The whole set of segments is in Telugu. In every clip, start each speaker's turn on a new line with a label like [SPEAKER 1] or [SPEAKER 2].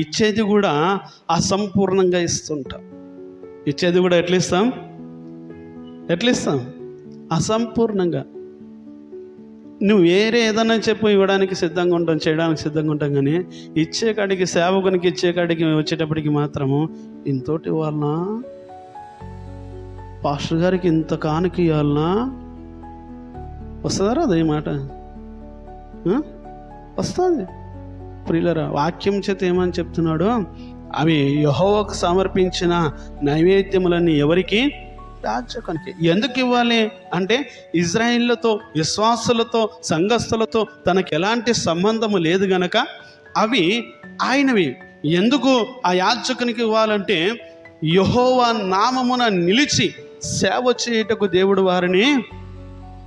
[SPEAKER 1] ఇచ్చేది కూడా అసంపూర్ణంగా ఇస్తుంటాం. ఇచ్చేది కూడా ఎట్లా ఇస్తాం ఎట్లా ఇస్తాం అసంపూర్ణంగా. నువ్వు వేరే ఏదైనా చెప్పు ఇవ్వడానికి సిద్ధంగా ఉంటాం చేయడానికి సిద్ధంగా ఉంటాం కానీ ఇచ్చే కాడికి సేవకునికి ఇచ్చే కాడికి వచ్చేటప్పటికి మాత్రము ఇంతోటి ఇవ్వాలనా? పాస్టర్ గారికి ఇంత కానుక ఇవ్వాలనా వస్తుందా అదే ఈ మాట? వస్తుంది. ప్రియులరా వాక్యం చేత ఏమని చెప్తున్నాడు అవి యహోవకు సమర్పించిన నైవేద్యములన్నీ ఎవరికి? యాజకునికి. ఎందుకు ఇవ్వాలి అంటే ఇజ్రాయిల్లతో విశ్వాసులతో సంఘస్థులతో తనకు ఎలాంటి సంబంధము లేదు గనక అవి ఆయనవి. ఎందుకు ఆ యాజకునికి ఇవ్వాలంటే యహోవా నామమున నిలిచి సేవ చేయుటకు దేవుడు వారిని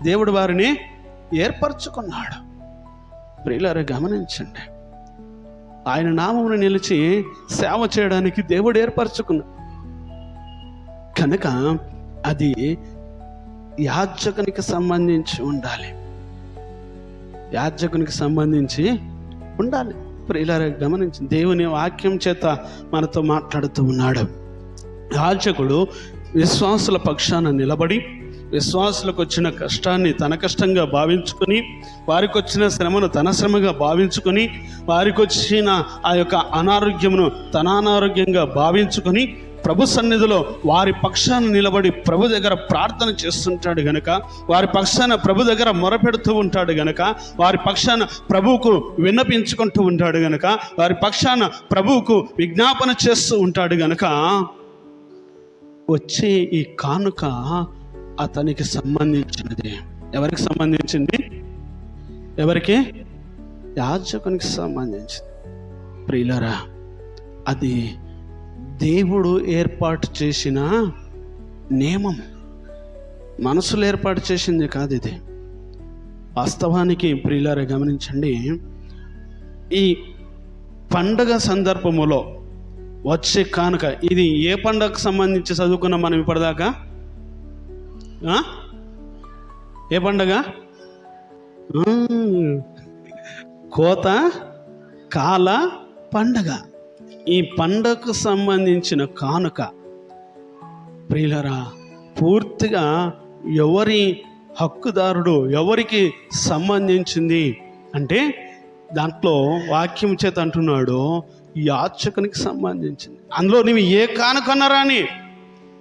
[SPEAKER 1] దేవుడు వారిని ఏర్పరచుకున్నాడు. ప్రియులారా గమనించండి. ఆయన నామమును నిలిచి సేవ చేయడానికి దేవుడు ఏర్పరచుకున్నాడు. కనుక అది యాజకునికి సంబంధించి ఉండాలి. యాజకునికి సంబంధించి ఉండాలి. ప్రియులారా గమనించి దేవుని వాక్యం చేత మనతో మాట్లాడుతూ ఉన్నాడు. యాజకుడు విశ్వాసుల పక్షాన నిలబడి విశ్వాసులకు వచ్చిన కష్టాన్ని తన కష్టంగా భావించుకొని వారికి వచ్చిన శ్రమను తన శ్రమగా భావించుకొని వారికి వచ్చిన ఆ యొక్క అనారోగ్యమును తన అనారోగ్యంగా భావించుకొని ప్రభు సన్నిధిలో వారి పక్షాన నిలబడి ప్రభు దగ్గర ప్రార్థన చేస్తుంటాడు గనక వారి పక్షాన ప్రభు దగ్గర మొరపెడుతూ ఉంటాడు గనక వారి పక్షాన ప్రభువుకు విన్నపించుకుంటూ ఉంటాడు గనక వారి పక్షాన ప్రభువుకు విజ్ఞాపన చేస్తూ ఉంటాడు గనక వచ్చే ఈ కానుక అతనికి సంబంధించినది. ఎవరికి సంబంధించింది? ఎవరికి? యాజకునికి సంబంధించింది. ప్రియులరా అది దేవుడు ఏర్పాటు చేసిన నియమం. మనసులు ఏర్పాటు చేసింది కాదు ఇది. వాస్తవానికి ప్రియులారా గమనించండి. ఈ పండగ సందర్భములో వచ్చే కానుక ఇది ఏ పండగకు సంబంధించి చదువుకున్నాం మనం ఇప్పటిదాకా? ఏ పండగ? కోత కాల పండగ. ఈ పండగకు సంబంధించిన కానుక. ప్రియులరా పూర్తిగా ఎవరి హక్కుదారుడు ఎవరికి సంబంధించింది? అంటే దాంట్లో వాక్యం చేత అంటున్నాడు యాచకునికి సంబంధించింది. అందులో నీవు ఏ కానుకన్నారా అని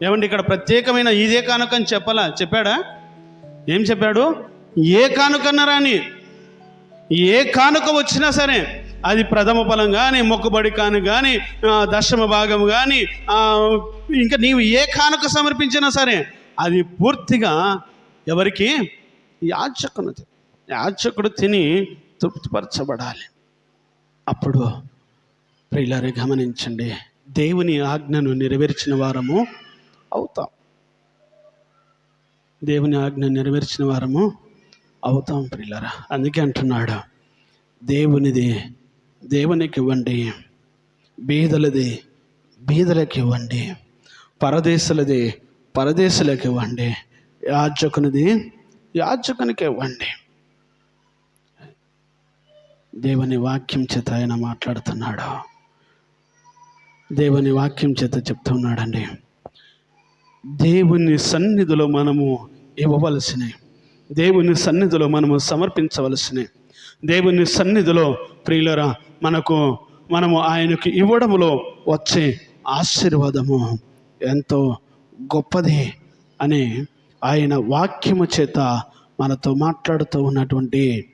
[SPEAKER 1] ఏమండి ఇక్కడ ప్రత్యేకమైన ఇదే కానుక అని చెప్పాలా? చెప్పాడా? ఏం చెప్పాడు? ఏ కానుకన్నారా అని ఏ కానుక వచ్చినా సరే అది ప్రథమ ఫలం కానీ మొక్కుబడి కాను కానీ దశమ భాగం కానీ ఇంకా నీవు ఏ కానుక సమర్పించినా సరే అది పూర్తిగా ఎవరికి? యాచకును యాచకుడు తిని తృప్తిపరచబడాలి. అప్పుడు ప్రియులారే గమనించండి. దేవుని ఆజ్ఞను నెరవేర్చిన వారము అవుతాం. దేవుని ఆజ్ఞ నెరవేర్చిన వారము అవుతాం పిల్లరా అందుకే అంటున్నాడు దేవునిది దేవునికి ఇవ్వండి బీదలది బీదలకు ఇవ్వండి పరదేశులది పరదేశులకు ఇవ్వండి యాజకునిది యాజకునికి ఇవ్వండి దేవుని వాక్యం చేత ఆయన మాట్లాడుతున్నాడు. దేవుని వాక్యం చేత చెప్తున్నాడండి దేవుని సన్నిధిలో మనము ఇవ్వవలసినవి. దేవుని సన్నిధిలో మనము సమర్పించవలసినవి. దేవుని సన్నిధిలో ప్రియులరా మనకు మనము ఆయనకు ఇవ్వడంలో వచ్చే ఆశీర్వాదము ఎంతో గొప్పది అని ఆయన వాక్యము చేత మనతో మాట్లాడుతూ ఉన్నటువంటి